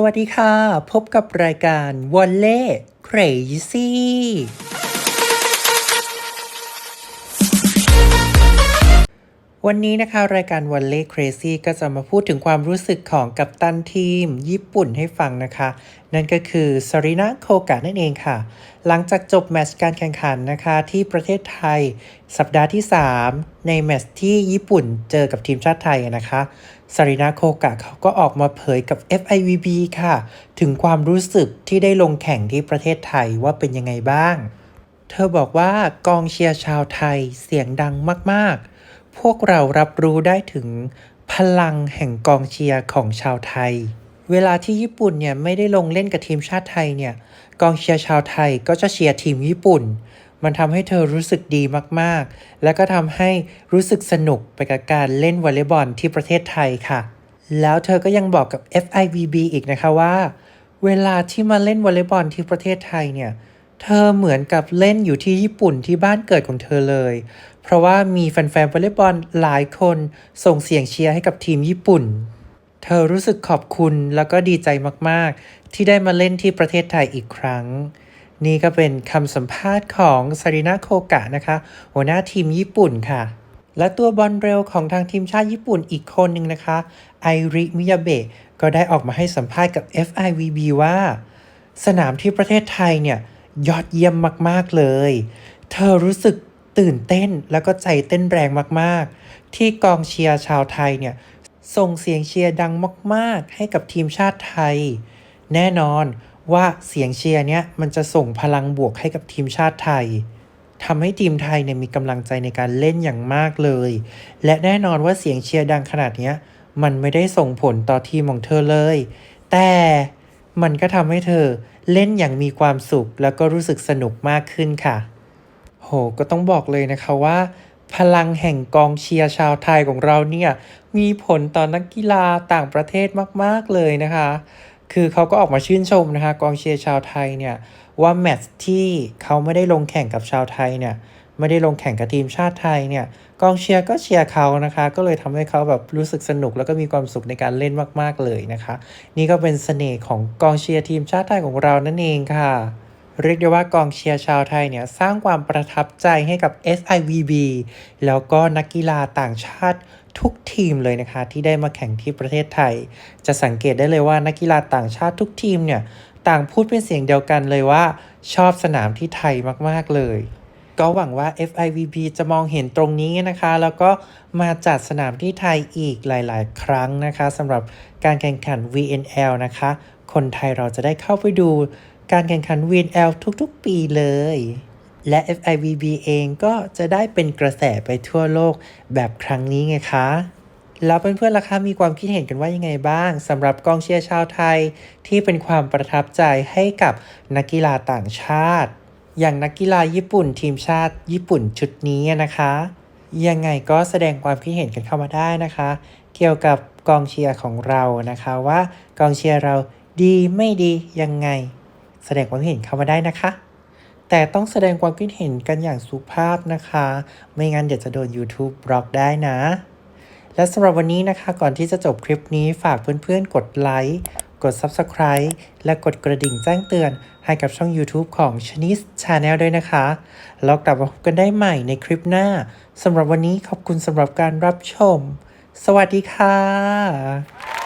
สวัสดีค่ะ พบกับรายการวอลเล่ Crazy วันนี้นะคะรายการวอลเล่เครซี่ก็จะมาพูดถึงความรู้สึกของกัปตันทีม ญี่ปุ่นให้ฟังนะคะ นั่นก็คือซารินะโคกะนั่นเองค่ะ หลังจากจบแมตช์การแข่งขันนะคะ ที่ประเทศไทย สัปดาห์ที่ 3 ในแมตช์ที่ญี่ปุ่นเจอกับทีมชาติไทยนะคะซารินาโคกะเขาก็ออกมาเผยกับ FIVB ค่ะ ถึงความรู้สึกที่ได้ลงแข่งที่ประเทศไทยว่าเป็นยังไงบ้าง เธอบอกว่ากองเชียร์ชาวไทยเสียงดังมากๆ พวกเรารับรู้ได้ถึงพลังแห่งกองเชียร์ของชาวไทย เวลาที่ญี่ปุ่นเนี่ยไม่ได้ลงเล่นกับทีมชาติไทยเนี่ยกองเชียร์ชาวไทยก็จะเชียร์ทีมญี่ปุ่น มันทำให้เธอรู้สึกดีมากๆ และก็ทำให้รู้สึกสนุกไปกับการเล่นวอลเลย์บอลที่ประเทศไทยค่ะ แล้วเธอก็ยังบอกกับ FIVB อีกนะคะว่า เวลาที่มาเล่นวอลเลย์บอลที่ประเทศไทยเนี่ยเธอเหมือนกับเล่นอยู่ที่ญี่ปุ่นที่บ้านเกิดของเธอเลย เพราะว่ามีแฟนๆวอลเลย์บอลหลายคนส่งเสียงเชียร์ให้กับทีมญี่ปุ่น เธอรู้สึกขอบคุณแล้วก็ดีใจมากๆ ที่ได้มาเล่นที่ประเทศไทยอีกครั้ง นี่ก็เป็นคำสัมภาษณ์ของซารินาโคกะนะคะ หัวหน้าทีมญี่ปุ่นค่ะ และตัวบอลเร็วของทางทีมชาติญี่ปุ่นอีกคนหนึ่งนะคะไอริมิยาเบะก็ได้ออกมาให้สัมภาษณ์กับ FIVB ว่า สนามที่ประเทศไทยเนี่ยยอดเยี่ยมมาก ๆ เลย เธอรู้สึก ตื่นเต้นแล้วก็ใจเต้นแรงมากๆ ที่กองเชียร์ชาวไทยเนี่ยส่งเสียงเชียร์ดังมากๆ ให้กับทีมชาติไทย แน่นอนว่าเสียงเชียร์เนี้ยมันจะส่งพลังบวกให้กับทีมชาติไทยทำให้ทีมไทยเนี่ยมีกำลังใจในการเล่นอย่างมากเลย และแน่นอนว่าเสียงเชียร์ดังขนาดนี้มันไม่ได้ส่งผลต่อทีมของเธอเลย แต่มันก็ทำให้เธอเล่นอย่างมีความสุขแล้วก็รู้สึกสนุกมากขึ้นค่ะ โหก็ต้องบอกเลยนะคะว่า พลังแห่งกองเชียร์ชาวไทยของเราเนี่ยมีผลต่อนักกีฬาต่างประเทศมาก ๆ เลยนะคะ คือเขาก็ออกมาชื่นชมนะคะกองเชียร์ชาวไทยเนี่ยว่าแมตช์ที่เขาไม่ได้ลงแข่งกับชาวไทยเนี่ยไม่ได้ลงแข่งกับทีมชาติไทยเนี่ยกองเชียร์ก็เชียร์เขานะคะ ก็เลยทำให้เขาแบบรู้สึกสนุกแล้วก็มีความสุขในการเล่นมาก ๆ เลยนะคะ นี่ก็เป็นเสน่ห์ของกองเชียร์ทีมชาติไทยของเรานั่นเองค่ะ เรียกได้ว่ากองเชียร์ชาวไทยเนี่ยสร้างความประทับใจให้กับ SIVB แล้วก็นักกีฬาต่างชาติทุกทีมเลยนะคะ ที่ได้มาแข่งที่ประเทศไทย จะสังเกตได้เลยว่านักกีฬาต่างชาติทุกทีมเนี่ยต่างพูดเป็นเสียงเดียวกันเลยว่า ชอบสนามที่ไทยมากๆเลย ก็หวังว่า FIVB จะมองเห็นตรงนี้นะคะ แล้วก็มาจัดสนามที่ไทยอีกหลาย ๆ ครั้งนะคะสำหรับการแข่งขัน VNL นะคะ คนไทยเราจะได้เข้าไปดู การแข่งขัน VNL ทุกๆ ปีเลย และ FIVB เองก็จะได้เป็นกระแสไปทั่วโลกแบบครั้งนี้ไงคะ แล้วเพื่อนๆล่ะคะมีความคิดเห็นกันว่ายังไงบ้างสำหรับกองเชียร์ชาวไทย ที่เป็นความประทับใจให้กับนักกีฬาต่างชาติ อย่างนักกีฬาญี่ปุ่นทีมชาติญี่ปุ่นชุดนี้นะคะยังไงก็แสดงความคิดเห็นกันเข้ามาได้นะคะ เกี่ยวกับกองเชียร์ของเรานะคะว่ากองเชียร์เราดีไม่ดียังไง แสดงความคิดเห็นเข้ามาได้นะคะ แต่ต้องแสดงความคิดเห็นกันอย่างสุภาพนะคะ ไม่งั้นเดี๋ยวจะโดน YouTube บล็อกได้นะ และสำหรับวันนี้นะคะก่อนที่จะจบคลิปนี้ฝากเพื่อนๆ กดไลค์กด Subscribe และกดกระดิ่งแจ้งเตือนให้กับช่อง YouTube ของ c h a n i s Channel ด้วยนะคะ แล้วกลับมาพบกันได้ใหม่ในคลิปหน้าสำหรับวันนี้ขอบคุณสำหรับการรับชม สวัสดีค่ะ